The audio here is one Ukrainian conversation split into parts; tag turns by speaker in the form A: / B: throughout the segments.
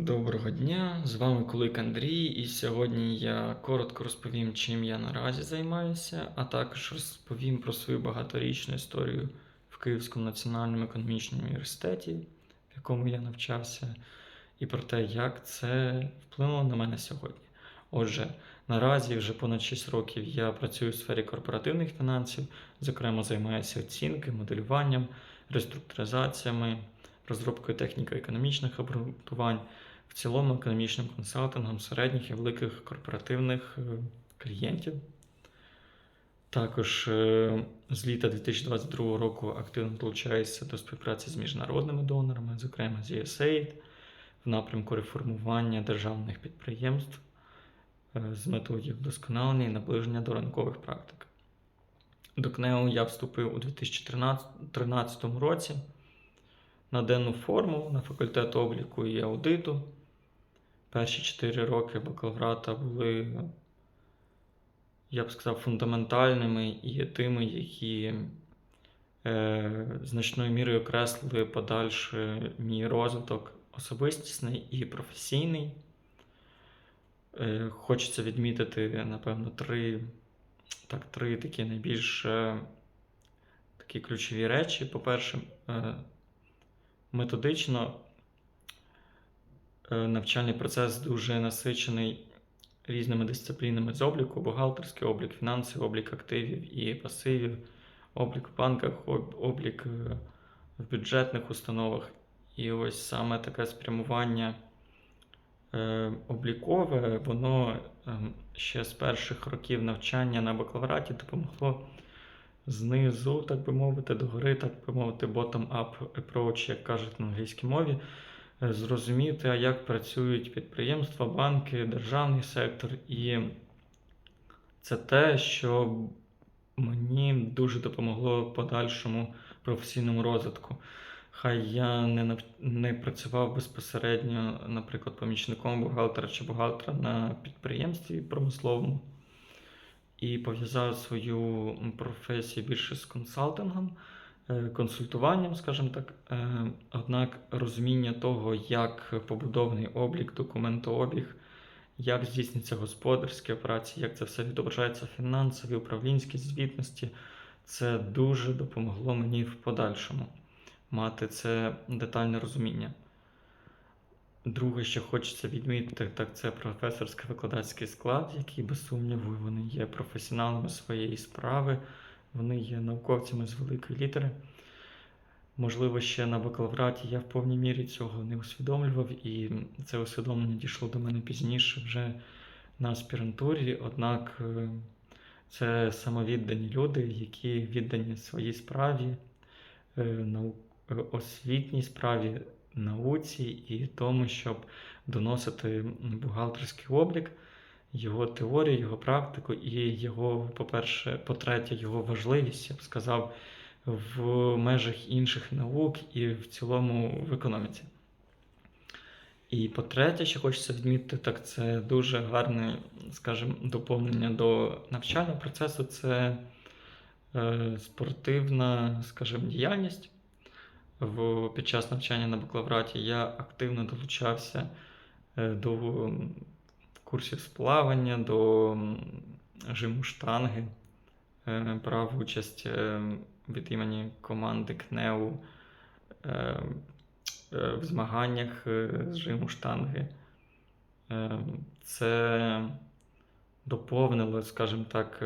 A: Доброго дня, з вами Кулик Андрій, і сьогодні я коротко розповім, чим я наразі займаюся, а також розповім про свою багаторічну історію в Київському національному економічному університеті, в якому я навчався, і про те, як це вплинуло на мене сьогодні. Отже, наразі вже понад 6 років я працюю у сфері корпоративних фінансів, зокрема займаюся оцінки, моделюванням, реструктуризаціями, розробкою техніко-економічних обґрунтувань в цілому економічним консалтингом середніх і великих корпоративних е, клієнтів. Також е, з літа 2022 року активно долучаюся до співпраці з міжнародними донорами, зокрема з USAID, в напрямку реформування державних підприємств е, з метою вдосконалення і наближення до ринкових практик. До КНЕО я вступив у 2013 році на денну форму на факультет обліку і аудиту. Перші 4 роки бакалаврата були, я б сказав, фундаментальними і тими, які е, значною мірою окреслили подальший мій розвиток особистісний і професійний. Е, хочеться відмітити, напевно, три, так, три такі найбільш е, такі ключові речі. По-перше, е, методично навчальний процес дуже насичений різними дисциплінами з обліку, бухгалтерський облік, фінансовий облік активів і пасивів, облік в банках, об- облік е, в бюджетних установах. І ось саме таке спрямування е, облікове, воно ем, ще з перших років навчання на бакалавраті допомогло знизу, так би мовити, догори, так би мовити, bottom-up approach, як кажуть на англійській мові, е, зрозуміти, як працюють підприємства, банки, державний сектор. І це те, що мені дуже допомогло подальшому професійному розвитку. Хай я не, нав... не працював безпосередньо, наприклад, помічником бухгалтера чи бухгалтера на підприємстві промисловому і пов'язав свою професію більше з консалтингом, консультуванням, скажімо так. Е, Однак розуміння того, як побудований облік, документообіг, як здійснюються господарські операції, як це все відображається в фінансовій, управлінській звітності, це дуже допомогло мені в подальшому мати це детальне розуміння. Друге, що хочеться відмітити, так це професорсько-викладацький склад, який, без сумніву, вони є професіоналами своєї справи, вони є науковцями з великої літери. Можливо, ще на бакалавраті я в повній мірі цього не усвідомлював, і це усвідомлення дійшло до мене пізніше вже на аспірантурі. Однак е, це самовіддані люди, які віддані своїй справі, е, е, освітній справі, науці і тому, щоб доносити бухгалтерський облік, його теорію, його практику і його, по-перше, по-третє, його важливість, я б сказав, в межах інших наук і в цілому в економіці. І по-третє, що хочеться відмітити, так це дуже гарне, скажімо, доповнення до навчального процесу це е, спортивна, скажімо, діяльність в, під час навчання на бакалавраті я активно долучався е, до курсів з плавання, до жиму штанги, е, брав участь е, від імені команди КНЕУ е, в змаганнях з жиму штанги. Це доповнило, скажімо так,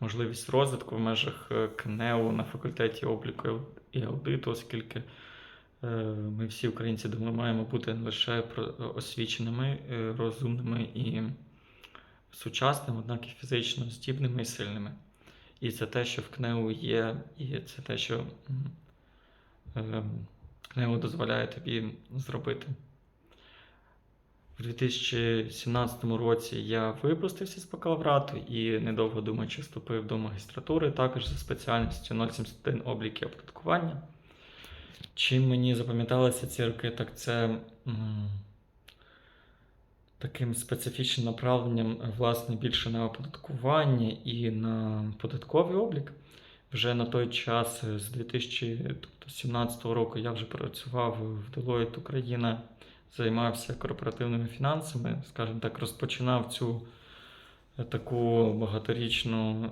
A: можливість розвитку в межах КНЕУ на факультеті обліку і аудиту, оскільки ми всі українці думаю, маємо бути не лише освіченими, е, розумними і сучасними, однак і фізично здібними і сильними. І це те, що в КНЕУ є, і це те, що е, КНЕУ дозволяє тобі зробити. У 2017 році я випустився з бакалаврату і недовго думаючи вступив до магістратури, також за спеціальністю 071 облік і оподаткування. Чим мені запам'яталися ці роки, так це таким специфічним направленням, власне, більше на оподаткування і на податковий облік. Вже на той час, е, з 2017 року, я вже працював в Deloitte Україна займався корпоративними фінансами, скажімо так, розпочинав цю е, таку багаторічну,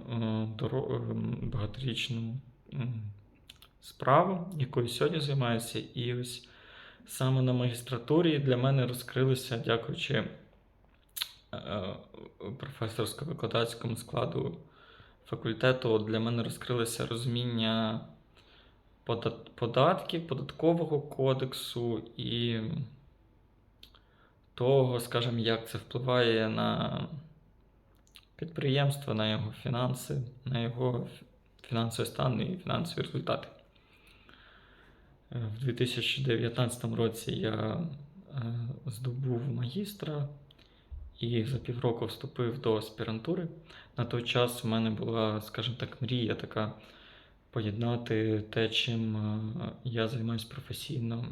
A: е, е, багаторічну справу, якою сьогодні займаюся. І ось саме на магістратурі для мене розкрилися, дякуючи е, професорсько-викладацькому складу факультету, для мене розкрилося розуміння податків, податкового кодексу і того, скажімо, як це впливає на підприємство, на його фінанси, на його фінансовий стан і фінансові результати. Е, В 2019 році я е, здобув магістра і за півроку вступив до аспірантури. На той час у мене була, скажімо так, мрія така поєднати те, чим е, я займаюся професійно,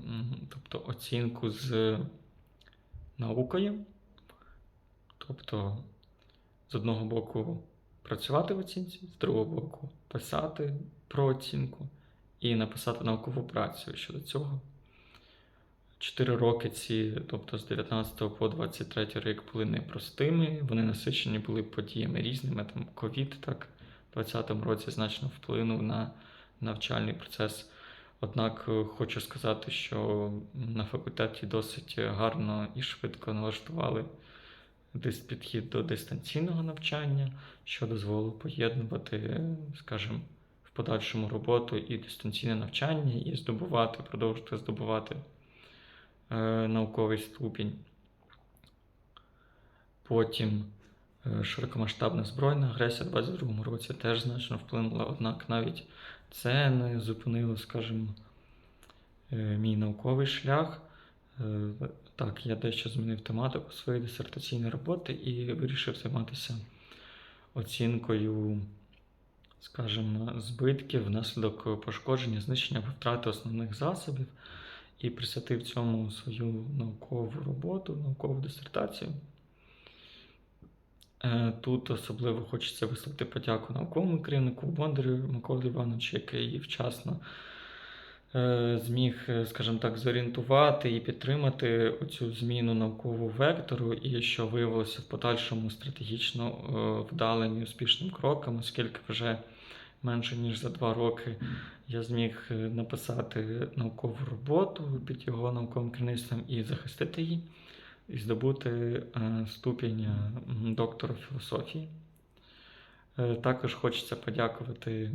A: тобто оцінку з наукою. Тобто, з одного боку, працювати в оцінці, з другого боку, писати про оцінку і написати наукову працю щодо цього. Чотири роки ці, тобто з 19 по 23 рік, були непростими. Вони насичені були подіями різними. Там ковід так в 2020 році значно вплинув на навчальний процес. Однак е, хочу сказати, що на факультеті досить гарно і швидко налаштували підхід до дистанційного навчання, що дозволило поєднувати, скажімо, подальшому роботу і дистанційне навчання, і здобувати, продовжувати здобувати е, науковий ступінь. Потім е, широкомасштабна збройна агресія в 22-му році теж значно вплинула, однак навіть це не зупинило, скажімо, е, мій науковий шлях. Е, Так, я дещо змінив тематику своєї дисертаційної роботи і вирішив займатися оцінкою, скажімо, збитків внаслідок пошкодження, знищення або втрати основних засобів і присвятив цьому свою наукову роботу, наукову дисертацію. Е, Тут особливо хочеться висловити подяку науковому керівнику Бондарю Миколі Івановичу, який вчасно е, зміг, е, скажімо так, зорієнтувати і підтримати оцю зміну наукового вектору, і що виявилося в подальшому стратегічно вдалим і успішним кроком, оскільки вже менше ніж за два роки я зміг е, написати наукову роботу під його науковим керівництвом і захистити її, і здобути е, ступінь е, доктора філософії. Також хочеться подякувати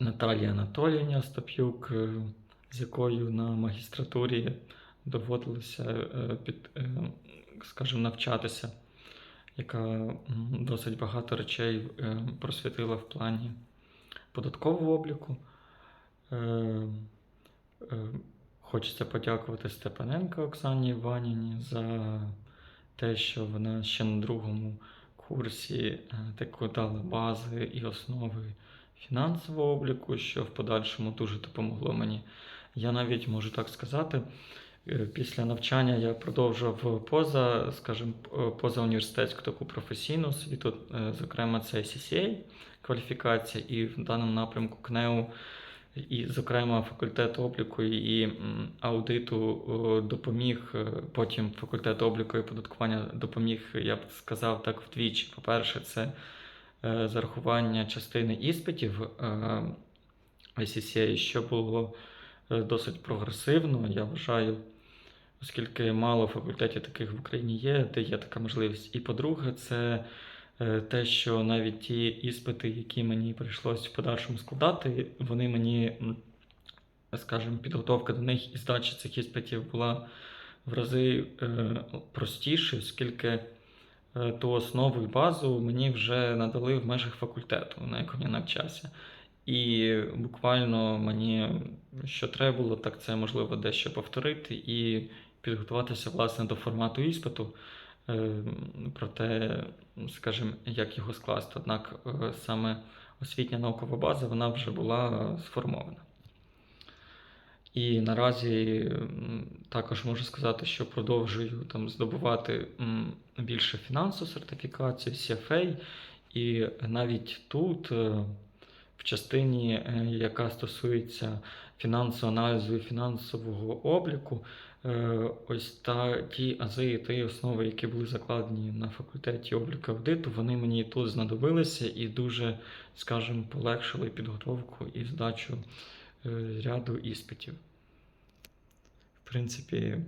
A: Наталії Анатоліївні Остап'юк, з якою на магістратурі доводилося під, скажімо, навчатися, яка досить багато речей е, просвітила в плані податкового обліку. Е, е, Хочеться подякувати Степаненко Оксані Іванівні за те, що вона ще на другому курсі таку дала бази і основи фінансового обліку, що в подальшому дуже допомогло мені. Я навіть можу так сказати, після навчання я продовжував поза, скажімо, п- поза університетську таку професійну освіту, е, зокрема, це CCA кваліфікація, і в даному напрямку КНЕУ, і, зокрема, факультет обліку і аудиту допоміг, е, потім факультет обліку і податкування допоміг, я б сказав так, вдвічі. По-перше, це е, зарахування частини іспитів е, ICCA, що було е, досить прогресивно, я вважаю, оскільки мало факультетів таких в Україні є, де є така можливість. І по-друге, це е, те, що навіть ті іспити, які мені прийшлось в подальшому складати, вони мені, скажімо, підготовка до них і здача цих іспитів була в рази е, простіше, оскільки е, ту основу і базу мені вже надали в межах факультету, на якому я навчався. І буквально мені що треба було, так це можливо дещо повторити і підготуватися власне до формату іспиту, е, про те, скажімо, як його скласти. Однак е, саме освітня наукова база вона вже була сформована. І наразі також можу сказати, що продовжую там здобувати більше фінансову сертифікацію, CFA, і навіть тут, е, в частині, яка стосується фінансового аналізу і фінансового обліку, ось та ті ази і ті основи, які були закладені на факультеті обліку аудиту, вони мені тут знадобилися і дуже, скажімо, полегшили підготовку і здачу е, ряду іспитів. В принципі,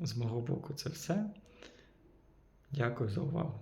A: з мого боку, це все. Дякую за увагу.